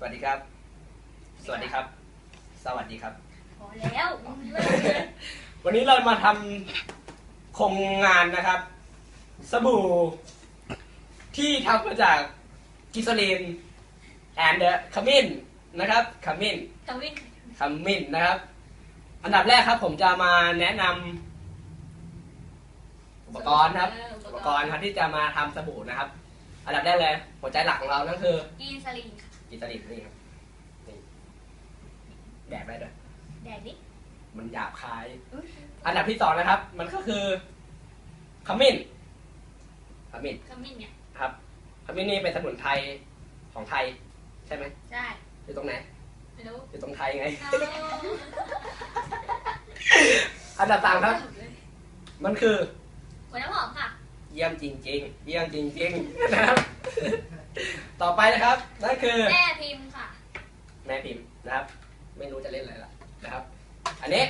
สวัสดีครับ สวัสดีครับ สวัสดีครับ พอแล้ววันนี้เรามาทำโครงงานนะครับ สบู่ ที่ทำมาจากกิโซลินแอนเดอร์ขมิ้นนะครับขมิ้นทวินขมิ้นนะครับ อันดับแรกครับผมจะมาแนะนำอุปกรณ์ครับ อุปกรณ์ครับที่จะมาทำสบู่นะครับ อันดับแรกเลยหัวใจหลักของเรานั่นคือกินสลิงค่ะ กิโซลินนี่ครับนี่แดกได้ด้วยแดดดิมันหยาบคาย อุ๊ยอันดับที่สองนะครับ มันก็คือขมิ้นขมิ้นขมิ้นเนี่ยครับขมิ้นนี่เป็นสมุนไพรของไทย ใช่ไหมใช่อยู่ตรงไหนไม่รู้อยู่ตรงไทยไง เอาอันดับสามครับ มันคือ หัวน้ำหอมค่ะ เยี่ยมจริง ๆ เยี่ยมจริงๆนะครับ ต่อไปนะครับนั่นคือ แม่พิมพ์ค่ะ แม่พิมพ์นะครับ ไม่รู้จะเล่นอะไรละนะครับ อันนี้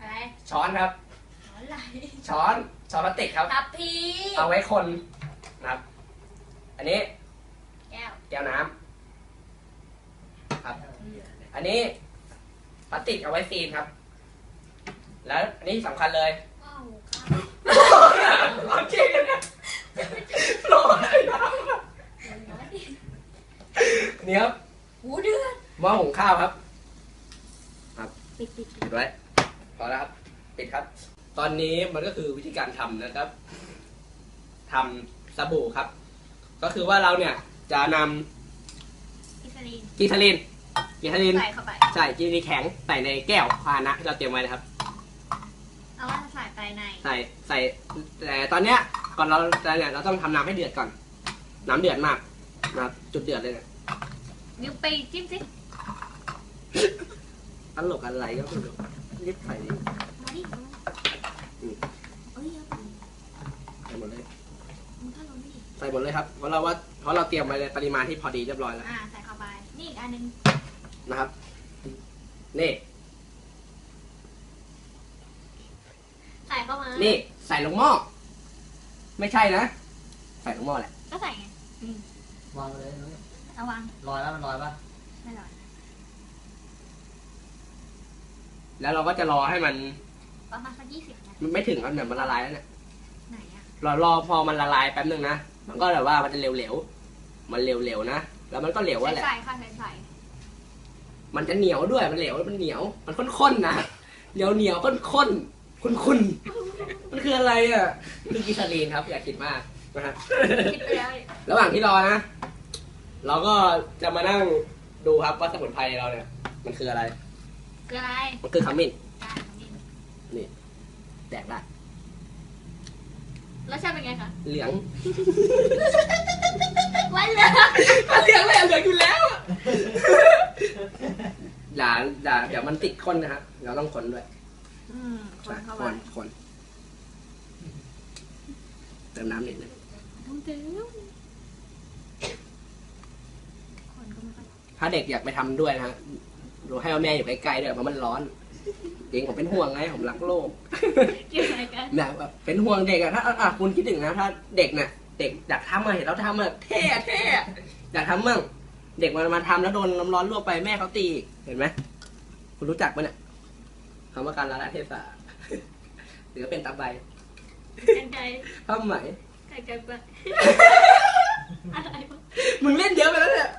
อะไรช้อนครับอะไรช้อนช้อนพลาสติกครับ ทับพีเอาไว้คนนะครับ อันนี้แก้วแก้วน้ำครับ อันนี้พลาสติกเอาไว้ซีนครับ แล้วอันนี้สำคัญเลยว้าวค่ะ ร้อนจริงนะร้อนอะไรนะน้อยดิอันนี้ครับหูเดือดหม้อหุงข้าวครับปิดปิดปิดไว้พอแล้วครับปิดครับ ตอนนี้มันก็คือวิธีการทำนะครับทำสบู่ครับ ก็คือว่าเราเนี่ยจะนกินสลิงำกีทาลินกีทาลิน ใส่เข้าไปใส่กีทาลินแข็งใส่ในแก้วพาหนะที่เราเตรียมไว้นะครับเอาว่า ใส่ไปใน ใส่ใส่แต่ตอนเนี้ยก่อนเราจะเนี่ยเราต้องทำน้ำให้เดือดก่อน น้ำเดือดมากนะครับจุดเดือดเลยเนี่ยนิ้วไปจิ้มสิ ตลกอะไรก็ไม่รู้รีบใส่ดิมาดิเอามาเอ้ยเอาไปใส่หมดเลย มึงถ้าลงดิใส่หมดเลยครับเพราะเราว่าเพราะเราเตรียมไว้ในปริมาณที่พอดีเรียบร้อยแล้วอ่า ใส่เข้าไป นี่อีกอันหนึงนะครับ นี่ ใส่เข้ามา นี่ใส่ลงหม้อ ไม่ใช่นะ ใส่ลงหม้อแหละ ก็ใส่ไงวางไปเลยนุ้ยเอาวางลอยแล้วมันลอยปะไม่หรอกแล้วเราก็จะรอให้มัน ประมาณสักยี่สิบนาทีมันไม่ถึงครับเนี่ยมันละลายแล้วเนี่ย ไหนอะรอรอพอมันละลายแป๊บนึงนะ มันก็แบบว่ามันจะเหลวๆ มันเหลวๆนะ แล้วมันก็เหลวอะแหละ ใส่ค่ะใส่ใส่มันจะเหนียวด้วย มันเหลวมันเหนียว มันข้นๆนะ เหนียวเหนียวข้นข้น คุณคุณมันคืออะไรอะมันคือกิซาลีนครับ อย่าคิดมากนะฮะคิดไปแล้วดิระหว่างที่รอนะ เราก็จะมานั่งดูครับว่าสมุนไพรเราเนี่ย มันคืออะไร คืออะไรมันคือขมิ้นได้ขมิ้นแดกได้รสชาติเป็นไงคะเหลืองวันเลยเหลืองเลยเหลืองอยู่แล้วอะอย่าอย่าเดี๋ยวมันติดข้นนะฮะเราต้องคนด้วย อืมคนเข้าคไปนคนเติมน้ำนิดนึงต้องเติมคนก็ไม่ค่อยถ้าเด็กอยากไปทำด้วยนะฮะดูให้ว่าแม่อยู่ใกล้ๆด้วยเพราะมันร้อนจริงผมเป็นห่วงไงผมรักโลก เกี่ยวอะไรกันแบบแบบเป็นห่วงเด็กอะถ้าอะคุณคิดถึงนะถ้าเด็กเนี่ยเด็กอยากทำอะเห็นเราทำอะเท่อะเท่อะอยากทำมั่งเด็กมันมาทำแล้วโดนน้ำร้อนลวกไปแม่เขาตีอีกเห็นไหมคุณรู้จักปะเนี่ย คำว่าการละละเทศะหรือเป็นตาใบกันใจผ้าไหมไก่ไก่ปะอะไรวะมึงเล่นเยอะไปแล้วเนี่ย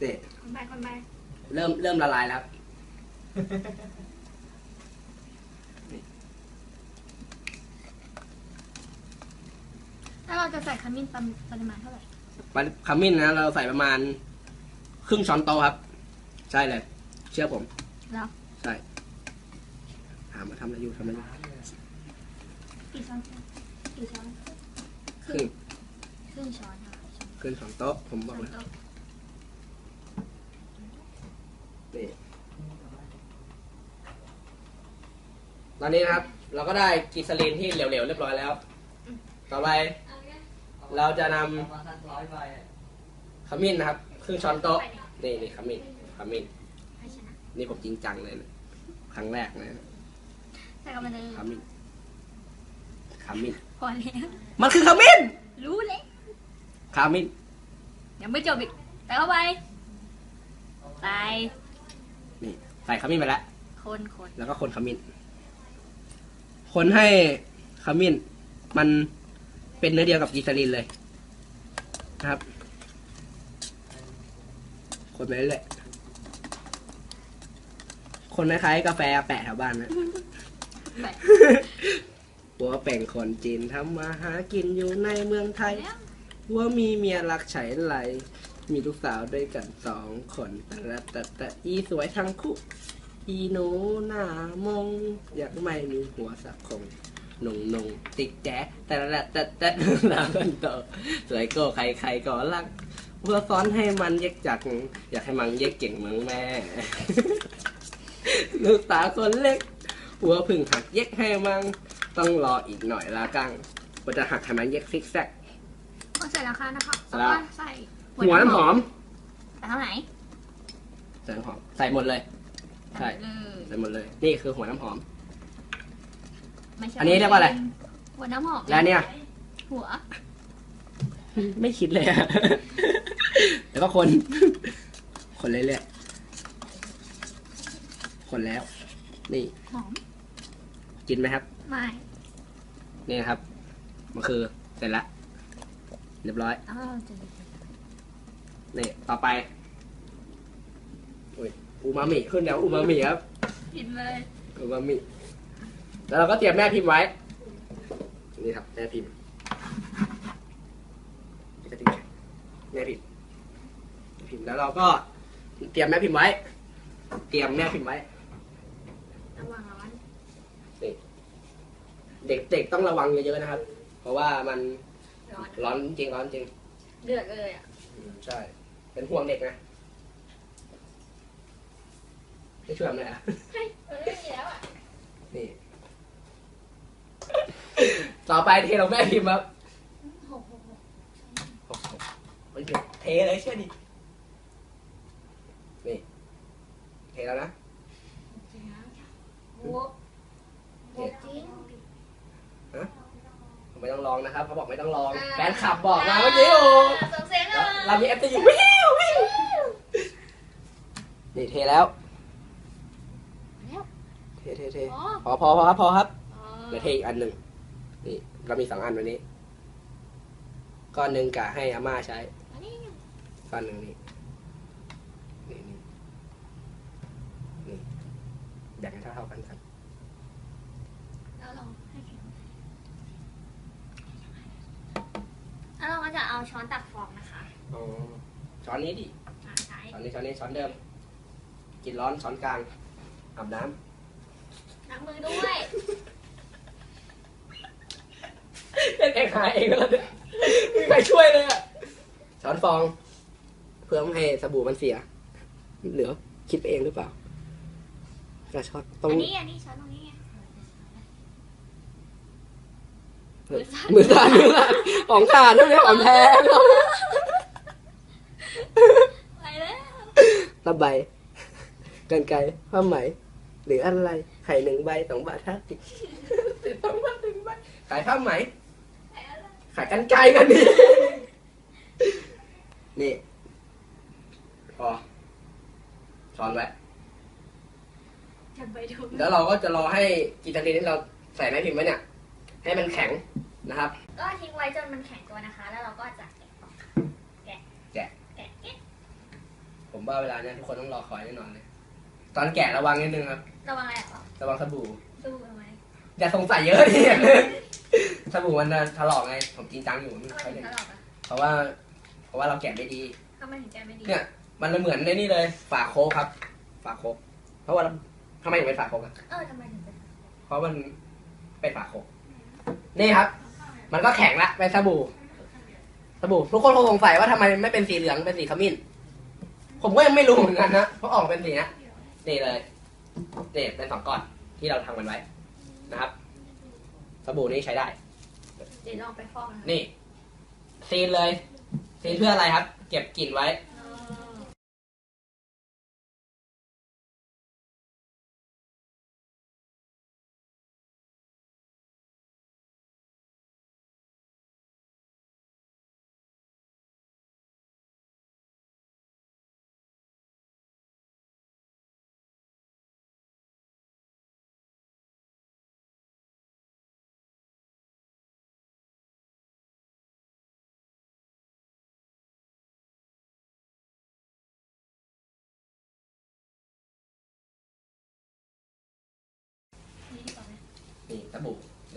เด็กคนไปคนไปเริ่มเริ่มละลายแล้วครับถ้าเราจะใส่ขมิ้นปริมาณเท่าไหร่ปลาขมิ้นนะเราใส่ประมาณ ครึ่งช้อนโต๊ะครับ ใช่เลย เชื่อผมแล้วใช่ถามมาทำอะไรอยู่ทำอะไรอยู่กี่ช้อนกี่ช้อนครึ่งครึ่งช้อนค่ะช้อนครึ่งช้อนโต๊ะผมบอกเลยโต๊ะนี่ตอนนี้นะครับ เราก็ได้กิซาลีนที่เหลวๆเรียบร้อยแล้ว ต่อไป เราจะนำประมาณสักร้อยใบอะขมิ้นนะครับ ครึ่งช้อนโต๊ะไปเนี่ยนี่นี่ขมิ้นขมิ้นให้ชนะนี่ผมจริงจังเลยนะ ครั้งแรกนะใส่กันมาเลยขมิ้นขมิ้นพอแล้วมันคือขมิ้นรู้เลยขมิ้นยังไม่จบอีกแต่เข้าไปใส่นี่ใส่ขมิ้นไปแล้วคนคนแล้วก็คนขมิ้นคนให้ขมิ้น มันเป็นเนื้อเดียวกับกีซาลินเลยนะครับ คนไปเรื่อยๆ คนคล้ายๆกาแฟแปะแถวบ้านนะแปะ หัวแป่งคนจีนทำมาหากินอยู่ในเมืองไทยแล้วว่ามีเมียรักใช้ไหล มีลูกสาวด้วยกันสองคนแต่ละแต่แต่อีสวยทั้งคู่ อีหนูหน้ามง อยากไม่มีหัวสักคงหนุ่งหนุ่งติกแจ๊แต่ละแต่แต่ลาคนโตสวยโก็ใครใครก็รัก เพื่อซ้อนให้มันเย็กจัก อยากให้มันเย็กเก่งเหมือนแม่ ลูกตาคนเล็ก หัวพึ่งหักเย็กให้มัง ต้องรออีกหน่อยละกังว่าจะหักให้มันเย็กซิกแซก ก็ใส่ราคานะคะใส่แล้วแล้ว ก็ใส่หัวน้ำหอมแต่เท่าไหร่ใส่น้ำหอม ใส่หมดเลย ใช่ เลยใส่หมดเลย นี่คือหัวน้ำหอม ไม่ใช่อันนี้เรียกว่าอะไร หัวน้ำหอมแล้วเนี่ย หัวไม่คิดเลยอะ แล้วก็คน คนเรื่อยๆ คนแล้ว นี่หอมกินไหมครับ ไม่นี่นะครับมันคือเสร็จละเรียบร้อยแล้วเราจะนี่ต่อไปอุ้ยอูมามิขึ้นแล้วอูมามิครับกินเลยอูมามิแล้วเราก็เตรียมแม่พิมพ์ไว้ นี่ครับ แม่พิมพ์แม่พิมพ์แม่พิมพ์แม่พิมพ์แล้วเราก็เตรียมแม่พิมพ์ไว้ เตรียมแม่พิมพ์ไว้ ระวังร้อน เด็กๆต้องระวังเยอะๆนะครับ เพราะว่ามันร้อนร้อนจริงร้อนจริงเดือดเลยอะอืมใช่ เป็นห่วงเด็กนะไม่ช่วยทำอะไรอะเฮ้ยมันไม่มีแล้วอะนี่ ต่อไปเทลงแม่พิมพ์ครับหกหกหกโอ้โหเฮ้ยเดี๋ยวเทเลยเชื่อดินี่เทแล้วนะจริงนะโอ้โหจริง ไม่ต้องลองนะครับเขาบอกไม่ต้องลองแฟนคลับบอกมาเมื่อกี้โอ้ส่งเสียงหน่อยเรามีเอฟซีอยู่วิววิวนี่เทแล้วแล้วเทเทเทอ๋อพอพอพอครับพอครับอ๋อเดี๋ยวเทอีกอันหนึ่งนี่เรามีสองอันวันนี้ก้อนหนึ่งกะให้อาม่าใช้อันนี้ก้อนหนึ่งนี่นี่นี่นี่แบ่งให้เท่าเท่าๆกันครับ แล้วเราให้แข็ง แล้วเราก็จะเอาช้อนตักฟองนะคะอ๋อช้อนนี้ดิ มาใช้ช้อนนี้ช้อนนี้ช้อนเดิม กินร้อนช้อนกลางอาบน้ล้างมือด้วยำเล่นเองหาเองแล้วเนี่ยไม่มีใครช่วยเลยอะช้อนฟอง เพื่อไม่ให้สบู่มันเสีย เหลือคิดไปเองหรือเปล่าจะช้อนตรงอันนี้อันนี้ช้อนตรงนี้ไง มือสั่นมือสั่นของขาดด้วยของแท้ไปแล้วตะไบกันไกรผ้าไหม หรืออะไร ไข่หนึ่งใบสองบาทห้าสิบสองบาทหนึ่งใบขายผ้าไหมไปแล้วขายกันไกลกันนี่นี่พอช้อนไว้จะไปดูแล้วเราก็จะรอให้กีตาลีที่เราใส่แม่พิมพ์ไว้เนี่ย ให้มันแข็ง นะครับ ก็ทิ้งไว้จนมันแข็งตัวนะคะ แล้วเราก็จะแกะออกแกะแกะ แกะแกะผมว่าเวลาเนี้ยทุกคนต้องรอคอยแน่นอนเลย ตอนแกะระวังนิดนึงครับ ระวังอะไรอะระวังสบู่สู้ทำไมอย่าสงสัยเยอะดิ สบู่มันจะถลอกไง ผมจริงจังอยู่ไม่ทำไมค่อยถึเล่งนตลอดอะเพราะว่า เพราะว่าเราแกะไม่ดี ทำไมถึงแกะไม่ดีเนี่ย มันเหมือนในนี่เลย ฝาโค้กครับ ฝาโค้กเพราะว่าเราทำไมถึงเป็นฝาโค้กอะเออทำไมถึงเป็นเพราะมันเป็นฝาโค้กนี่ครับ มันก็แข็งละเป็นสบู่ สบู่ทุกคนคงสงสัยว่าทำไมไม่เป็นสีเหลืองเป็นสีขมิ้น ผมก็ยังไม่รู้เหมือนกันนะเพราะออกเป็นสีนะนี่เลยนี่เป็นสองก้อนที่เราทำกันไว้นะครับ สบู่นี้ใช้ได้ เดี๋ยวลองไปฟอกนะคะนี่ ซีนเลย ซีนเพื่ออะไรครับ เก็บกลิ่นไว้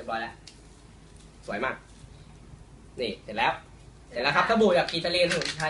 รียบร้อยแล้วสวยมาก นี่เสร็จแล้ว เสร็จแล้วครับสบู่จากกีตาลีนสมุนไพร